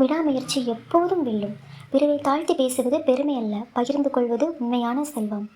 விடாமுயற்சி எப்போதும் வெல்லும். பிறரை தாழ்த்தி பேசுவது பெருமை அல்ல. பகிர்ந்து கொள்வது உண்மையான செல்வம்.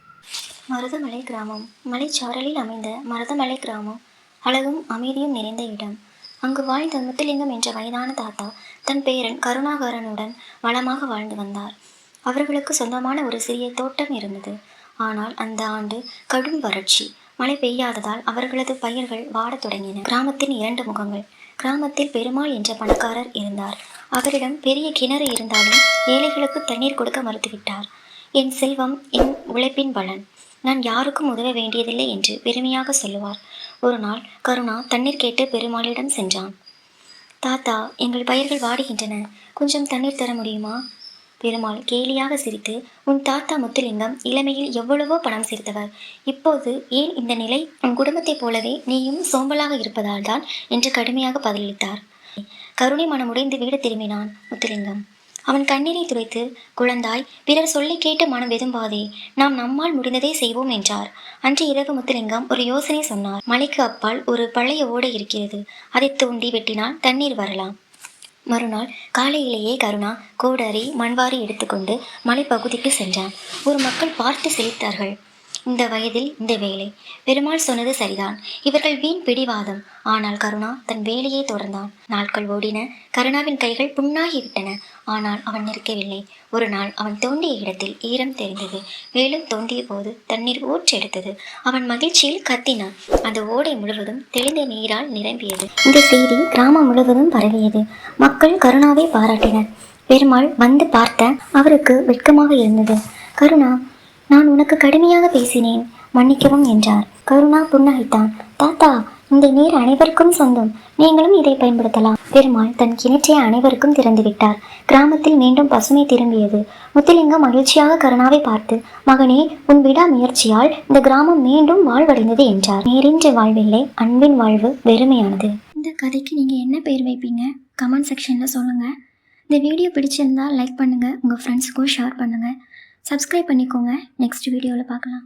மருதமலை கிராமம். மலைச்சாரலில் அமைந்த மருதமலை கிராமம். அழகும் அமைதியும் நிறைந்த இடம். அங்கு வாழ்ந்த முத்துலிங்கம் என்ற வயதான தாத்தா தன் பேரன் கருணாகரனுடன் வளமாக வாழ்ந்து வந்தார். அவர்களுக்கு சொந்தமான ஒரு சிறிய தோட்டம் இருந்தது. ஆனால் அந்த ஆண்டு கடும் வறட்சி. மழை பெய்யாததால் அவர்களது பயிர்கள் வாடத் தொடங்கின. கிராமத்தின் இரண்டு முகங்கள். கிராமத்தில் பெருமாள் என்ற பணக்காரர் இருந்தார். அவரிடம் பெரிய கிணறு இருந்தாலும் ஏழைகளுக்கு தண்ணீர் கொடுக்க மறுத்துவிட்டார். என் செல்வம் என் உழைப்பின் பலன். நான் யாருக்கும் உதவ வேண்டியதில்லை என்று பெருமையாக சொல்லுவார். ஒரு நாள் கருணா தண்ணீர் கேட்டு பெருமாளிடம் சென்றான். தாத்தா எங்கள் பயிர்கள் வாடுகின்றன. கொஞ்சம் தண்ணீர் தர முடியுமா? பெருமாள் கேலியாக சிரித்து உன் தாத்தா முத்துலிங்கம் இளமையில் எவ்வளவோ பணம் சேர்த்தவர். இப்போது ஏன் இந்த நிலை? உன் குடும்பத்தைப் போலவே நீயும் சோம்பலாக இருப்பதால் தான் என்று கடுமையாக பதிலளித்தார். கருணை மனமுடைந்து வீடு திரும்பினான் முத்துலிங்கம். அவன் கண்ணீரை துடைத்து குழந்தாய் பிறர் சொல்லி கேட்டு மனம் வெதும்பாதே நாம் நம்மால் முடிந்ததை செய்வோம் என்றார். அன்று இரவு முத்துலிங்கம் ஒரு யோசனை சொன்னார். மலைக்கு அப்பால் ஒரு பழைய ஓடை இருக்கிறது. அதை தோண்டி வெட்டினால் தண்ணீர் வரலாம். மறுநாள் காலையிலேயே கருணா கோடரி மண்வாரி எடுத்துக்கொண்டு மலைப்பகுதிக்கு சென்றான். ஒரு மக்கள் பார்த்து சிரித்தார்கள். இந்த வயதில் இந்த வேலை. பெருமாள் சொன்னது சரிதான். இவர்கள் வீண் பிடிவாதம். ஆனால் கருணா தன் வேலையை தொடர்ந்தான். நாட்கள் ஓடின. கருணாவின் கைகள் புண்ணாகிவிட்டன. ஆனால் அவன் நிற்கவில்லை. ஒரு நாள் அவன் தோண்டிய இடத்தில் ஈரம் தெரிந்தது. மேலும் தோண்டிய போது தண்ணீர் ஊற்றெடுத்தது அவன் மகிழ்ச்சியில் கத்தினான். அந்த ஓடை முழுவதும் தெளிந்த நீரால் நிரம்பியது. இந்த செய்தி கிராமம் முழுவதும் பரவியது. மக்கள் கருணாவை பாராட்டினர். பெருமாள் வந்து பார்த்த அவருக்கு வெட்கமாக இருந்தது. கருணா நான் உனக்கு கடுமையாக பேசினேன். மன்னிக்கவும் என்றார். கருணா புன்னகைத்தான். தாத்தா இந்த நீர் அனைவருக்கும் சொந்தம். நீங்களும் இதை பயன்படுத்தலாம். பெருமாள் தன் கிணற்றை அனைவருக்கும் திறந்துவிட்டார் கிராமத்தில் மீண்டும் பசுமை திரும்பியது. முத்துலிங்கம் மகிழ்ச்சியாக கருணாவை பார்த்து மகனே உன் விடா முயற்சியால் இந்த கிராமம் மீண்டும் வாழ்வடைந்தது என்றார். நேரின்ற வாழ்வில்லை அன்பின் வாழ்வு வெறுமையானது. இந்த கதைக்கு நீங்கள் என்ன பெயர் வைப்பீங்க? கமெண்ட் செக்ஷனில் சொல்லுங்கள் இந்த வீடியோ பிடிச்சிருந்தால் லைக் பண்ணுங்கள் உங்கள் ஃப்ரெண்ட்ஸுக்கும் ஷேர் பண்ணுங்கள் சப்ஸ்கிரைப் பண்ணிக்கோங்க. நெக்ஸ்ட் வீடியோவில் பார்க்கலாம்.